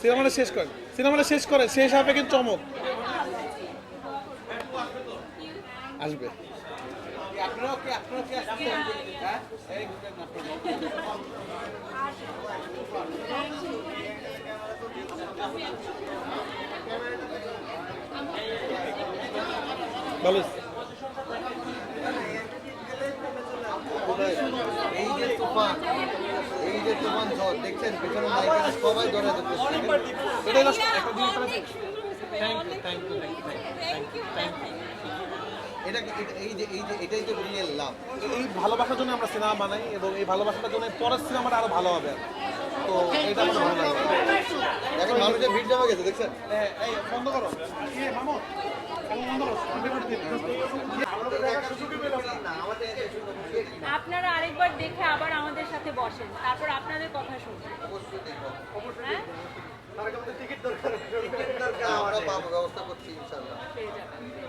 সিনেমাটা শেষ করে। সিনেমাটা শেষ করে শেষ হবে কিন্তু চমক। আসবে। আপনারাও কি আপনারাও কি আসছেন হ্যাঁ এই ঘুরবেন না ভালো এই যে তুফান এই যে তুফান ঝড় দেখছেন সবাই ধরে ধরতেছে এটাই last একটা জিনিস এটা কি- এটা- এই যে এই যে এটাই তো রিয়েল লাভ এই ভালোবাসার জন্য আমরা সিনেমা বানাই এবং এই ভালোবাসাটার জন্য পরের সিনেমাটা আরও ভালো হবে তো এটা আমার ভালো লাগে এখন মানুষের ভিড় জমা গেছে দেখছেন বন্ধ করো মামু আপনারা আরেকবার দেখে আবার আমাদের সাথে বসেন। তারপর আপনাদের কথা শুনবেন হ্যাঁ?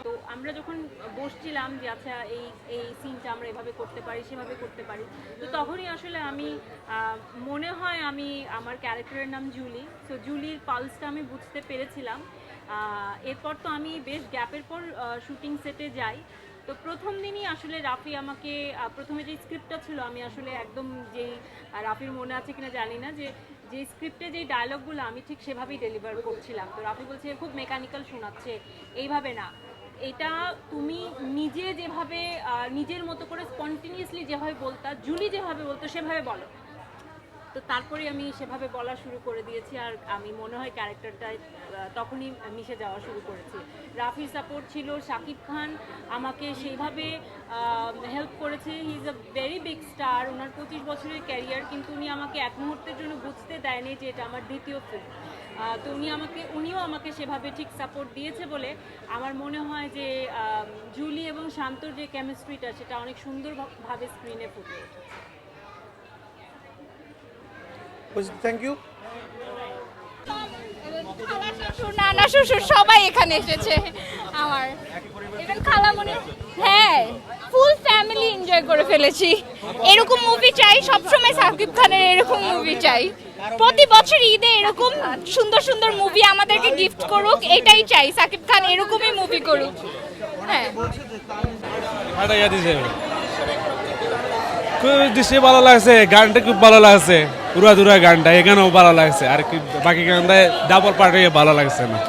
তো আমরা যখন বসছিলাম যে আচ্ছা এই এই সিনটা আমরা এভাবে করতে পারি, সেভাবে করতে পারি। তো তখনই আসলে আমি মনে হয় আমি, আমার ক্যারেক্টারের নাম জুলি। তো জুলির পালসটা আমি বুঝতে পেরেছিলাম। এরপর তো আমি বেশ গ্যাপের পর শুটিং সেটে যাই। তো প্রথম দিনই আসলে রাফি আমাকে প্রথমে যে স্ক্রিপ্টটা ছিল, আমি আসলে একদম যেই রাফির মনে আছে কিনা জানি না, যে যে স্ক্রিপ্টে যেই ডায়লগগুলো আমি ঠিক সেভাবেই ডেলিভার করছিলাম। তো রাফি বলছে, খুব মেকানিক্যাল শোনাচ্ছে, এইভাবে না। এটা তুমি নিজে যেভাবে নিজের মতো করে স্পন্টিনিয়াসলি যেভাবে বলতা, জুলি যেভাবে বলতো, সেভাবে বলো। তো তারপরে আমি সেভাবে বলা শুরু করে দিয়েছি আর আমি মনে হয় ক্যারেক্টারটা তখনই মিশে যাওয়া শুরু করেছি। রাফির সাপোর্ট ছিল শাকিব খান আমাকে সেইভাবে হেল্প করেছে। He is a very big star ওনার পঁচিশ বছরের ক্যারিয়ার কিন্তু উনি আমাকে এক মুহূর্তের জন্য বুঝতে দেয়নি যে এটা আমার দ্বিতীয় ফিল্ম তো উনি আমাকে, উনিও আমাকে সেভাবে ঠিক সাপোর্ট দিয়েছে বলে আমার মনে হয় যে জুলি এবং শান্তর যে কেমিস্ট্রিটা সেটা অনেক সুন্দরভাবে স্ক্রিনে ফুটে থ্যাংক ইউ খালা শ্বশুর নানা শ্বশুর সবাই এখানে এসেছে আমার। এবং খালামণি হ্যাঁ ফুল ফ্যামিলি এনজয় করে ফেলেছি। এরকম মুভি চাই সবসময় সাকিব খানের এরকম মুভি চাই। প্রতি বছর ঈদে এরকম সুন্দর সুন্দর মুভি আমাদেরকে গিফট করুক এটাই চাই সাকিব খান এরকমই মুভি করুক। হ্যাঁ। খুব দৃশ্যে ভালো লাগছে গানটা খুব ভালো লাগছে। পুরা দুরা গানটা, এখানেও ভালো লাগছে। আর কি বাকি গানটা ডাবল পার্টে ভালো লাগছে না।